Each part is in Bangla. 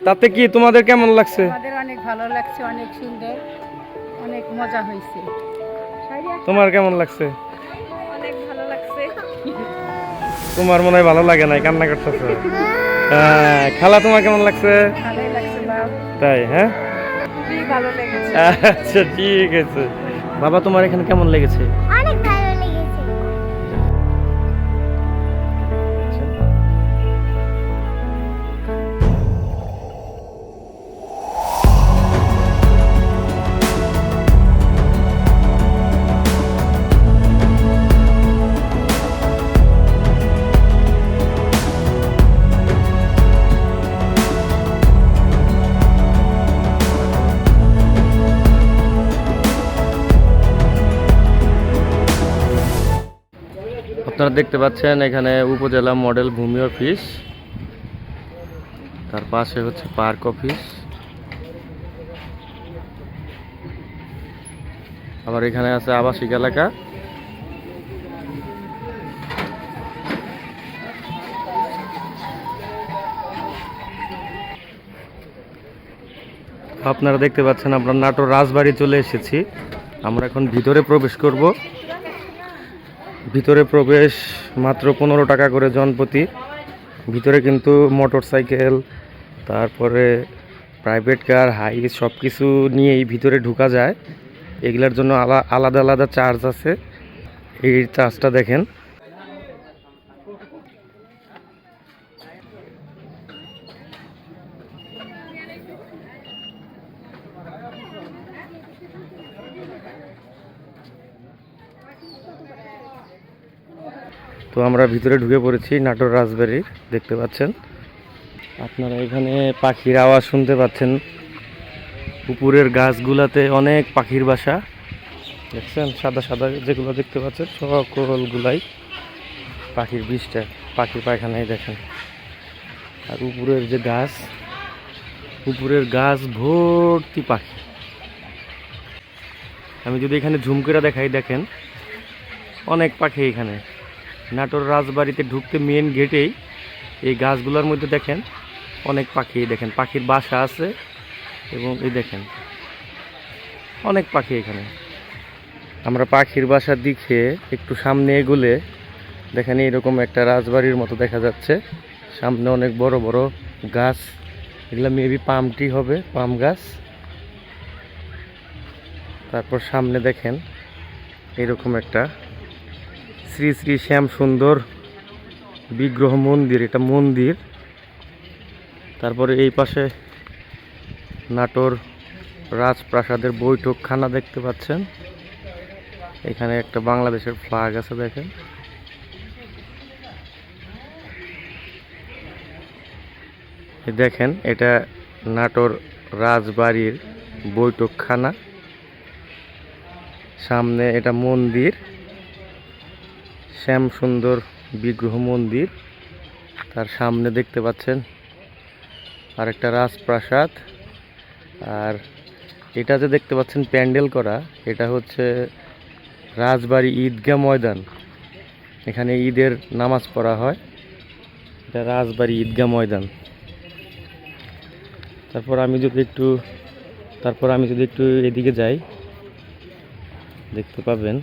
তাতে কি তোমাদের কেমন লাগছে? আমাদের অনেক ভালো লাগছে অনেক সুন্দর অনেক মজা হয়েছে। তোমার কেমন লাগছে? অনেক ভালো লাগছে। তোমার মনে হয় ভালো লাগে নাই কান্না করতেছে। হ্যাঁ খালা তোমার কেমন লাগছে? তাই হ্যাঁ? খুবই ভালো লেগেছে। আচ্ছা ঠিক আছে। বাবা তোমার এখানে কেমন লেগেছে? অনেক ভালো আপনারা দেখতে পাচ্ছেন এখানে উপজেলা মডেল ভূমি অফিস। তার পাশে হচ্ছে পার্ক অফিস। আবার এখানে আছে আবাসিক এলাকা। আপনারা দেখতে পাচ্ছেন আমরা নাটোর রাজবাড়ি চলে এসেছি। আমরা এখন ভিতরে প্রবেশ করব। ভিতরে প্রবেশ মাত্র পনেরো টাকা করে জনপ্রতি। ভিতরে কিন্তু মোটর সাইকেল, তারপরে প্রাইভেট কার, হাই সব কিছু নিয়েই ভিতরে ঢুকা যায়। এগুলার জন্য আলা- আলাদা আলাদা চার্জ আছে। এই চার্জটা দেখেন। তো আমরা ভিতরে ঢুকে পড়েছি নাটোর রাজবাড়ি, দেখতে পাচ্ছেন। আপনারা এখানে পাখির আওয়াজ শুনতে পাচ্ছেন। উপরের গাছগুলাতে অনেক পাখির বাসা। দেখছেন, সাদা সাদা যেগুলো দেখতে পাচ্ছেন, সকলগুলাই পাখির বিষটা, পাখির পায়খানায় দেখেন। আর উপরের যে গাছ, উপরের গাছ ভর্তি পাখি। আমি যদি এখানে ঝুম করে দেখাই, দেখেন, অনেক পাখি এখানে। নাটোর রাজবাড়িতে ঢুকতে মেন গেটেই এই গাছগুলোর মধ্যে দেখেন, অনেক পাখি দেখেন, পাখির বাসা আছে এবং এই দেখেন, অনেক পাখি এখানে। আমরা পাখির বাসার দিকে একটু সামনে এগুলে দেখেন এরকম একটা রাজবাড়ির মতো দেখা যাচ্ছে। সামনে অনেক বড় বড় গাছ, এগুলো মেবি পামটি হবে পাম গাছ। তারপর সামনে দেখেন এরকম একটা শ্রী শ্রী শ্যাম সুন্দর বিগ্রহ মন্দির, এটা মন্দির। তারপরে এই পাশে নাটোর রাজপ্রাসাদের বৈঠকখানা দেখতে পাচ্ছেন। এখানে একটা বাংলাদেশের ফ্ল্যাগ আছে, দেখেন। দেখেন, এটা নাটোর রাজবাড়ির বৈঠকখানা। সামনে এটা মন্দির। শ্যাম সুন্দর বিগ্রহ মন্দির। তার সামনে দেখতে পাচ্ছেন আরেকটা রাজপ্রাসাদ। আর এটা যে দেখতে পাচ্ছেন প্যান্ডেল করা। এটা হচ্ছে রাজবাড়ি ঈদগাহ ময়দান। এখানে ঈদের নামাজ পড়া হয়। এটা রাজবাড়ি ঈদগাহ ময়দান। তারপর আমি যদি একটু, তারপর আমি যদি একটু এদিকে যাই, দেখতে পাবেন।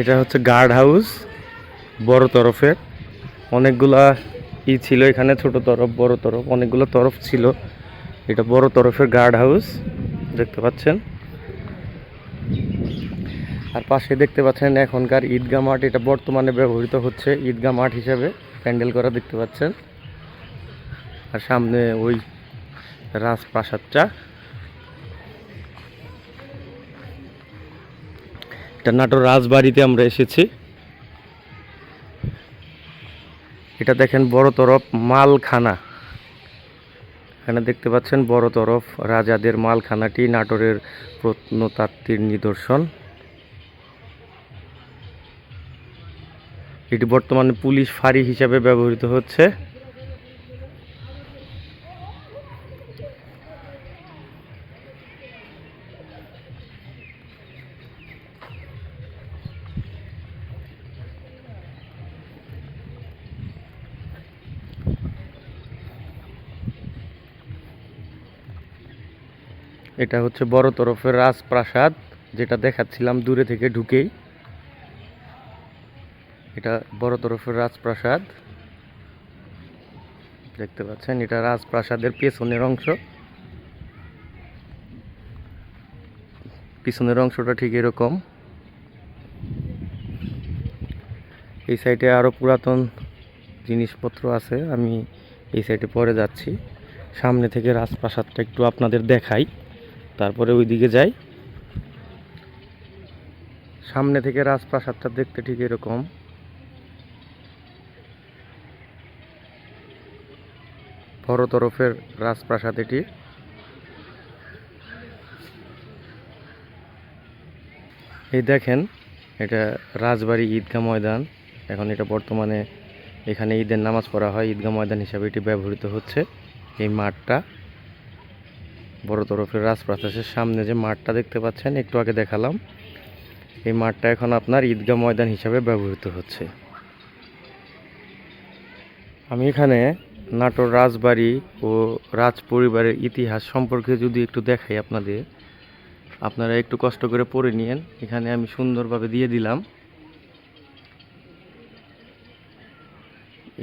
এটা হচ্ছে গার্ড হাউস বড় তরফের। অনেকগুলা ই ছিল এখানে, ছোট তরফ, বড় তরফ, অনেকগুলো তরফ ছিল। এটা বড় তরফের গার্ড হাউস দেখতে পাচ্ছেন? আর পাশে দেখতে পাচ্ছেন এখনকার ঈদগাহ মাঠ, এটা বর্তমানে ব্যবহৃত হচ্ছে ঈদগাহ মাঠ হিসেবে, প্যান্ডেল করা দেখতে পাচ্ছেন। আর সামনে ওই রাজপ্রাসাদটা। এটা নাটোর রাজবাড়িতে আমরা এসেছি। এটা দেখেন বড় তরফ, মালখানা। এখানে দেখতে পাচ্ছেন বড় তরফ, রাজাদের মালখানাটি, নাটোরের প্রত্নতাত্ত্বিক নিদর্শন। এটি বর্তমানে পুলিশ ফাঁড়ি হিসাবে ব্যবহৃত হচ্ছে। এটা হচ্ছে বড় তরফের রাজপ্রাসাদ, যেটা দেখাচ্ছিলাম দূরে থেকে ঢুকেই। এটা বড় তরফের রাজপ্রাসাদ। দেখতে পাচ্ছেন, এটা রাজপ্রাসাদের পেছনের অংশ। পিছনের অংশটা ঠিক এরকম। এই সাইডে আরও পুরাতন জিনিসপত্র আছে, আমি এই সাইডে পরে যাচ্ছি। সামনে থেকে রাজপ্রাসাদটা একটু আপনাদের দেখাই। তারপরে ওইদিকে যাই। সামনে থেকে রাজপ্রাসাদটা দেখতে ঠিক এরকম। বড় তরফের রাজপ্রাসাদ এটি। এই দেখেন, এটা রাজবাড়ি ঈদগাহ ময়দান। এখন এটা বর্তমানে এখানে ঈদের নামাজ পড়া হয়। ঈদগাহ ময়দান হিসাবে এটি ব্যবহৃত হচ্ছে। এই মাঠটা বড় তরফের রাজপ্রাসাদের সামনে যে মাঠটা দেখতে পাচ্ছেন, একটু আগে দেখালাম। এই মাঠটা এখন আপনার ঈদগাহ ময়দান হিসাবে ব্যবহৃত হচ্ছে। আমি এখানে নাটোর রাজবাড়ি ও রাজ পরিবারের ইতিহাস সম্পর্কে যদি একটু দেখাই আপনাদের, আপনারা একটু কষ্ট করে পড়ে নিয়েন। এখানে আমি সুন্দরভাবে দিয়ে দিলাম।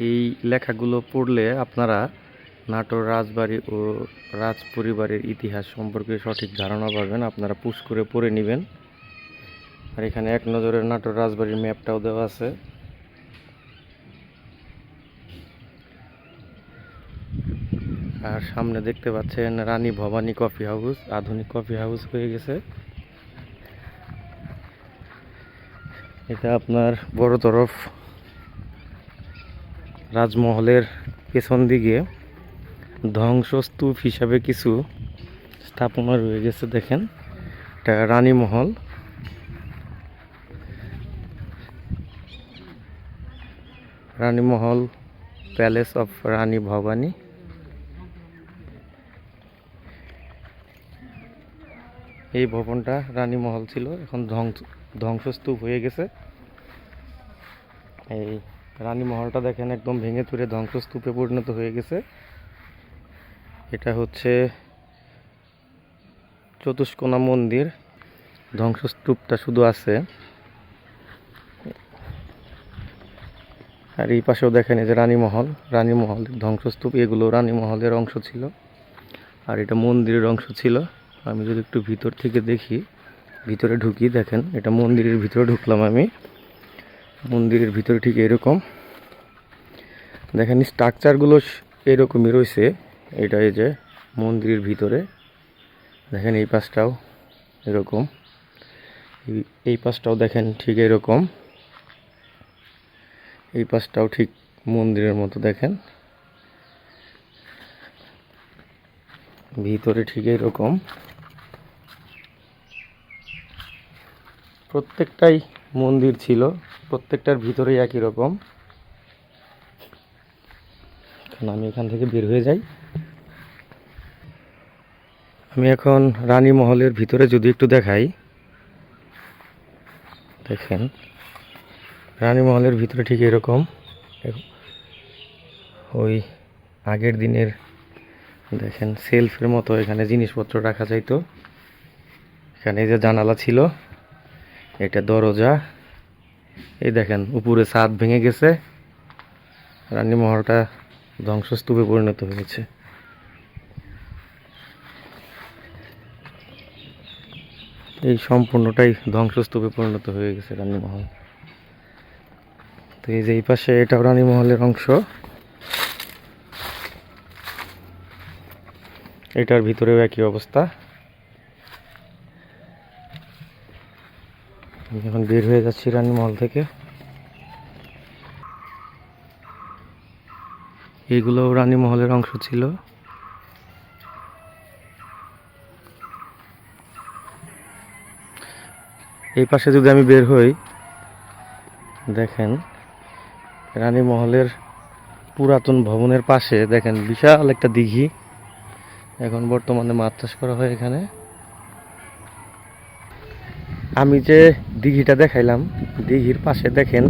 এই লেখাগুলো পড়লে আপনারা নাটোর রাজবাড়ি ও রাজ পরিবারের ইতিহাস সম্পর্কে সঠিক ধারণা পাবেন, আপনারা পুশ করে পড়ে নেবেন। আর এখানে এক নজরে নাটোর রাজবাড়ির ম্যাপটাও দেওয়া আছে। আর সামনে দেখতে পাচ্ছেন রানী ভবানী কফি হাউস, আধুনিক কফি হাউস হয়ে গেছে। এটা আপনার বড় তরফ রাজমহলের পেছন দিকে। ধ্বংসস্তূপ হিসাবে কিছু স্থাপনা রয়ে গেছে, দেখেন। এটা রানীমহল রানীমহল প্যালেস অফ রানী ভবানী। এই ভবনটা রানীমহল ছিল, এখন ধ্বংস, ধ্বংসস্তূপ হয়ে গেছে। এই রানীমহলটা দেখেন একদম ভেঙে চুরে ধ্বংসস্তূপে পরিণত হয়ে গেছে। এটা হচ্ছে চতুষ্কোণা মন্দির। ধ্বংসস্তূপটা শুধু আছে। আর এই পাশেও দেখেন এই যে রানীমহল। রানীমহল, ধ্বংসস্তূপ, এগুলো রানীমহলের অংশ ছিল। আর এটা মন্দিরের অংশ ছিল। আমি যদি একটু ভিতর থেকে দেখি, ভিতরে ঢুকি, দেখেন, এটা মন্দিরের ভিতরে ঢুকলাম আমি। মন্দিরের ভিতরে ঠিক এরকম। দেখেন স্ট্রাকচারগুলো এরকমই রয়েছে। এটা এই যে মন্দিরের ভিতরে। দেখেন এই পাশটাও এরকম। এই- পাশটাও দেখেন ঠিক এরকম। এই পাশটাও ঠিক মন্দিরের মতো দেখেন। ভিতরে ঠিক এরকম। প্রত্যেকটাই মন্দির ছিল, প্রত্যেকটার ভিতরেই একই রকম। এখন আমি এখান থেকে বের হয়ে যাই। আমি এখন রানী মহলের ভিতরে যদি একটু দেখাই। দেখেন, রানী মহলের ভিতরে ঠিক এরকম। ওই আগের দিনের, দেখেন, সেলফের মতো এখানে জিনিসপত্র রাখা যাইতো। এখানে যে জানালা ছিল, এটা দরজা। এই দেখেন, উপরে ছাদ ভেঙে গেছে। রানী মহলটা ধ্বংসস্তূপে পরিণত হয়েছে। এই সম্পূর্ণটাই ধ্বংসস্তূপে পরিণত হয়ে গেছে রানীমহল। তো এই যে এই পাশে এটাও রানীমহলের অংশ। এটার ভিতরেও একই অবস্থা। এখন বের হয়ে যাচ্ছি রানী মহল থেকে। এগুলোও রানী মহলের অংশ ছিল। এই পাশে যদি আমি বের হই, দেখেন, রানী মহলের পুরাতন ভবনের পাশে, দেখেন, বিশাল একটা দিঘি। এখন বর্তমানে মাছ চাষ করা হয় এখানে। আমি যে দিঘিটা দেখাইলাম, দিঘির পাশে দেখেন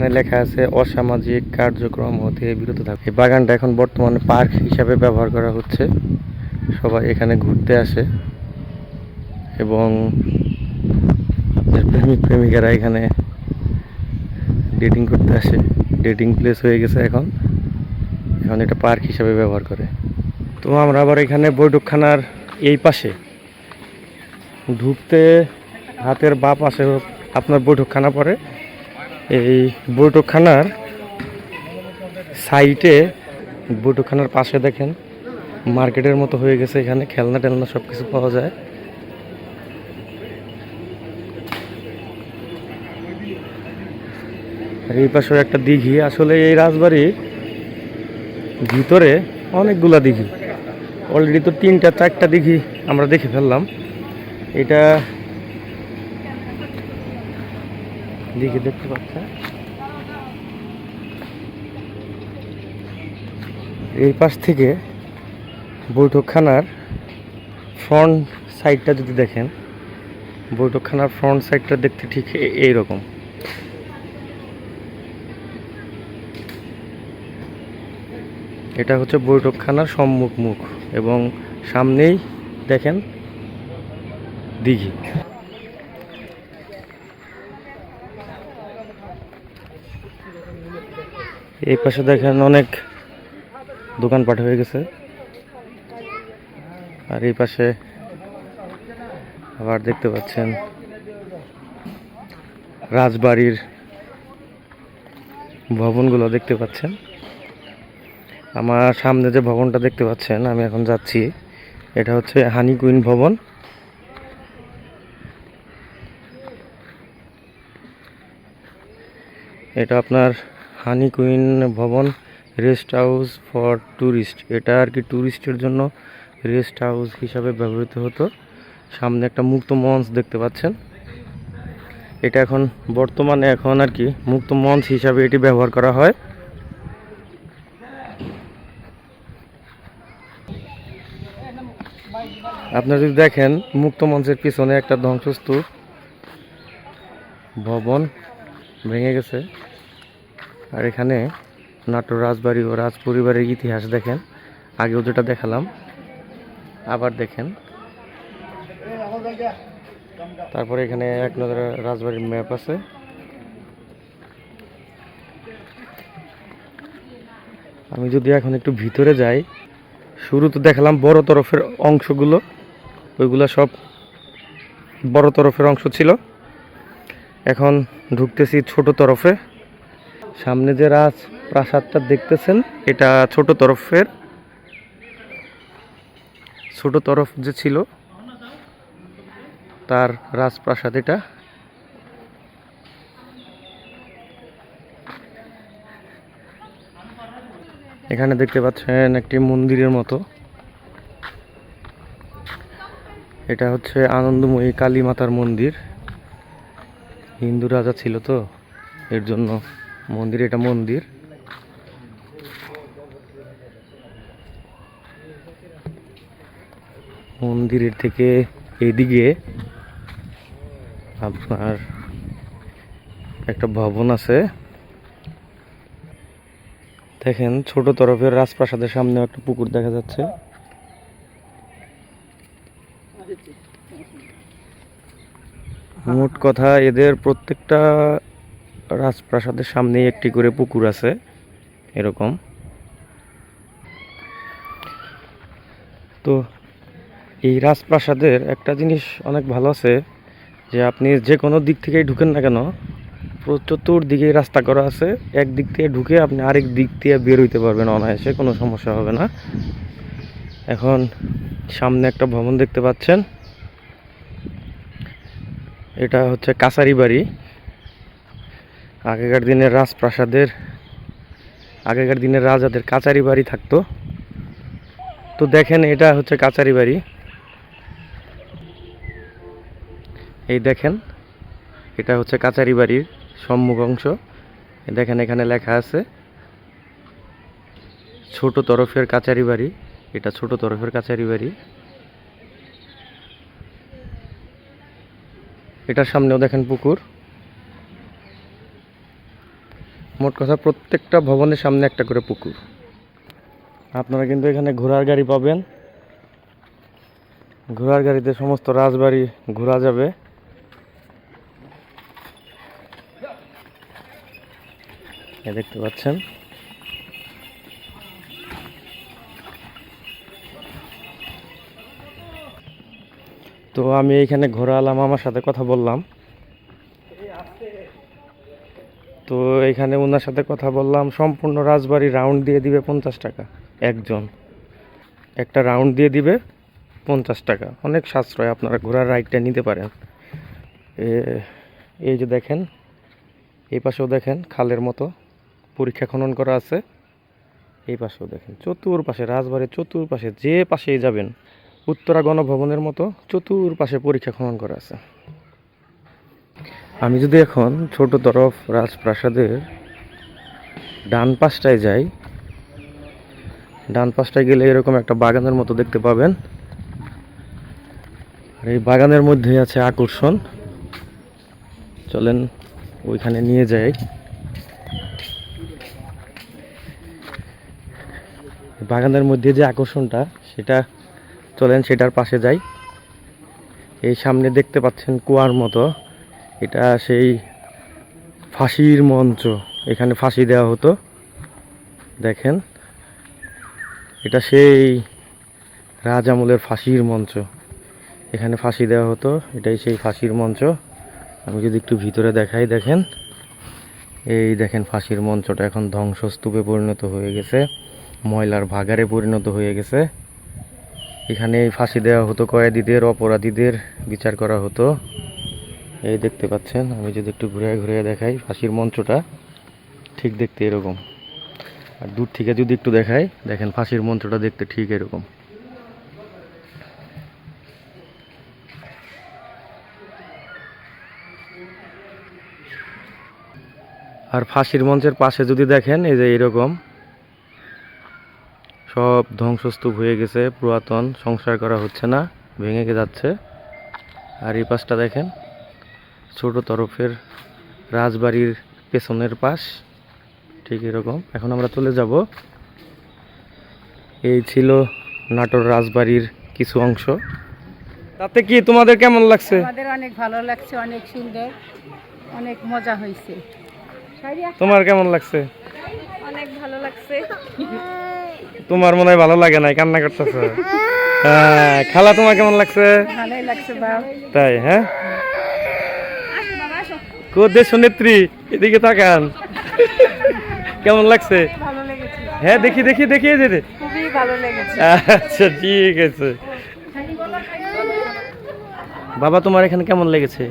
এখানে লেখা আছে, অসামাজিক কার্যক্রম হতে বিরত থাকে। এই বাগানটা এখন বর্তমানে পার্ক হিসাবে ব্যবহার করা হচ্ছে। সবাই এখানে ঘুরতে আসে এবং প্রেমিক প্রেমিকারা এখানে ডেটিং করতে আসে। ডেটিং প্লেস হয়ে গেছে এখন। এখন এটা পার্ক হিসাবে ব্যবহার করে। তো আমরা আবার এখানে বৈঠকখানার এই পাশে ঢুকতে হাতের বা পাশে আপনার বৈঠকখানা পড়ে। এই বৈঠকখানার সাইটে বৈঠকখানার পাশে দেখেন, মার্কেটের মতো হয়ে গেছে এখানে, খেলনা টেলনা সব কিছু পাওয়া যায়। আর এই পাশেও একটা দিঘি, আসলে এই রাজবাড়ির ভিতরে অনেকগুলা দিঘি। অলরেডি তো তিনটা, চারটা দিঘি আমরা দেখে ফেললাম। এটা দিঘি দেখতে পাচ্ছেন। এই পাশ থেকে বৈঠকখানার ফ্রন্ট সাইডটা যদি দেখেন, বৈঠকখানার ফ্রন্ট সাইডটা দেখতে ঠিক এ- এইরকম। এটা হচ্ছে বৈঠকখানার সম্মুখ মুখ এবং সামনেই দেখেন দিঘি। এই পাশে দেখেন অনেক দোকানপাট হয়ে গেছে। আর এই পাশে আবার দেখতে পাচ্ছেন রাজবাড়ির ভবনগুলো দেখতে পাচ্ছেন। আমার সামনে যে ভবনটা দেখতে পাচ্ছেন, আমি এখন যাচ্ছি। এটা হচ্ছে হানি কুইন ভবন। এটা আপনার হানি কুইন ভবন রেস্ট হাউস ফর ট্যুরিস্ট এটা আর কি ট্যুরিস্টের জন্য রেস্ট হাউস হিসাবে ব্যবহৃত হতো। সামনে একটা মুক্ত মঞ্চ দেখতে পাচ্ছেন। এটা এখন বর্তমানে এখন আর কি মুক্ত মঞ্চ হিসাবে এটি ব্যবহার করা হয়। আপনারা যদি দেখেন, মুক্ত মঞ্চের পিছনে একটা ধ্বংসস্তূপ ভবন ভেঙে গেছে। আর এখানে নাটোর রাজবাড়ি ও রাজ পরিবারের ইতিহাস দেখেন। আগেও যেটা দেখালাম, আবার দেখেন। তারপরে এখানে এক নজর রাজবাড়ির ম্যাপ আছে। আমি যদি এখন একটু ভিতরে যাই শুরুতে দেখালাম বড় তরফের অংশগুলো। ওইগুলো সব বড় তরফের অংশ ছিল। এখন ঢুকতেছি ছোট তরফে। সামনে যে রাজ প্রাসাদটা দেখতেছেন, এটা ছোট তরফের। ছোট তরফ যে ছিল, তার রাজপ্রাসাদ এটা। এখানে দেখতে পাচ্ছেন একটি মন্দিরের মতো। এটা হচ্ছে আনন্দময়ী কালী মাতার মন্দির। হিন্দু রাজা ছিল তো, এর জন্য মন্দির, এটা মন্দির। মন্দিরের থেকে এদিকে আপনার একটা ভবন আছে। দেখেন, ছোট তরফের রাজপ্রাসাদের সামনে একটা পুকুর দেখা যাচ্ছে। মোট কথা, এদের প্রত্যেকটা রাজপ্রাসাদের সামনেই একটি করে পুকুর আছে, এরকম। তো এই রাজপ্রাসাদের একটা জিনিস অনেক ভালো আছে, যে আপনি যে কোনো দিক থেকেই ঢুকেন না কেন, চতুর্দিকে রাস্তা করা আছে, এক দিক থেকে ঢুকে আপনি আরেক দিক দিয়ে বের হইতে পারবেন অনায়াসে, কোনো সমস্যা হবে না। এখন সামনে একটা ভবন দেখতে পাচ্ছেন। এটা হচ্ছে কাছারি বাড়ি। আগেকার দিনের রাজপ্রাসাদের, আগেকার দিনের রাজাদের কাচারি বাড়ি থাকতো। তো দেখেন, এটা হচ্ছে কাচারি বাড়ি। এই দেখেন, এটা হচ্ছে কাচারি বাড়ির সম্মুখ অংশ। দেখেন, এখানে লেখা আছে, ছোট তরফের কাচারি বাড়ি। এটা ছোট তরফের কাচারি বাড়ি। এটার সামনেও দেখেন পুকুর। মোট কথা প্রত্যেকটা ভবনের সামনে একটা করে পুকুর। আপনারা কিন্তু এখানে ঘোড়ার গাড়ি পাবেন। ঘোড়ার গাড়িতে সমস্ত রাজবাড়ি ঘোরা যাবে। দেখতে পাচ্ছেন। তো আমি এখানে ঘোরা আলাম আমার সাথে কথা বললাম। তো এখানে ওনার সাথে কথা বললাম, সম্পূর্ণ রাজবাড়ি রাউন্ড দিয়ে দিবে পঞ্চাশ টাকা, একজন। একটা রাউন্ড দিয়ে দিবে পঞ্চাশ টাকা। অনেক সাশ্রয়, আপনারা ঘোরার রাইডটা নিতে পারেন। এই যে দেখেন, এই পাশেও দেখেন, খালের মতো পরীক্ষা খনন করা আছে। এই পাশেও দেখেন, চতুর্পাশে, রাজবাড়ির চতুর্পাশে, যে পাশেই যাবেন, উত্তরা গণভবনের মতো চতুর্পাশে পরীক্ষা খনন করা আছে। আমি যদি এখন ছোট তরফ রাজপ্রাসাদের ডান পাশটায় যাই, ডান পাশটায় গেলে এরকম একটা বাগানের মতো দেখতে পাবেন। আর এই বাগানের মধ্যে আছে আকর্ষণ। চলেন ওইখানে নিয়ে যাই। বাগানের মধ্যে যে আকর্ষণটা, সেটা চলেন সেটার পাশে যাই। এই সামনে দেখতে পাচ্ছেন কুয়ার মতো। এটা সেই ফাঁসির মঞ্চ। এখানে ফাঁসি দেওয়া হতো। দেখেন, এটা সেই রাজ আমলের ফাঁসির মঞ্চ। এখানে ফাঁসি দেওয়া হতো, এটাই সেই ফাঁসির মঞ্চ। আমি যদি একটু ভিতরে দেখাই, দেখেন। এই দেখেন, ফাঁসির মঞ্চটা এখন ধ্বংসস্তূপে পরিণত হয়ে গেছে। ময়লার ভাগারে পরিণত হয়ে গেছে। এখানে ফাঁসি দেওয়া হতো, কয়েদিদের, অপরাধীদের বিচার করা হতো। এই দেখতে পাচ্ছেন, আমি যদি একটু ঘুরে ঘুরে দেখাই, ফাঁসির মঞ্চটা ঠিক দেখতে এরকম। আর দূর থেকে যদি একটু দেখাই, দেখেন ফাঁসির মঞ্চটা দেখতে ঠিক এরকম। আর ফাঁসির মঞ্চের পাশে যদি দেখেন, এই যে এরকম, সব ধ্বংসস্তূপ হয়ে গেছে, পুরাতন সংস্কার করা হচ্ছে না, ভেঙে যাচ্ছে। আর এই পাশটা দেখেন ছোট তরফের রাজবাড়ির পেছনের পাশ। ঠিক এরকম। এখন আমরা চলে যাব। এই ছিল নাটোর রাজবাড়ির কিছু অংশ। তাতে কি তোমাদের কেমন লাগছে? আমাদের অনেক ভালো লাগছে অনেক সুন্দর অনেক মজা হয়েছে। তোমার কেমন লাগছে? অনেক ভালো লাগছে। তোমার মনে হয় ভালো লাগে নাই কান্না করতেছ। হ্যাঁ খালা তোমার কেমন লাগছে? ভালোই লাগছে তাই হ্যাঁ? দেশ নেত্রী এদিকে তাকান। কেমন লাগছে? হ্যাঁ দেখি দেখি দেখি দিদি আচ্ছা ঠিক আছে। বাবা তোমার এখানে কেমন লেগেছে?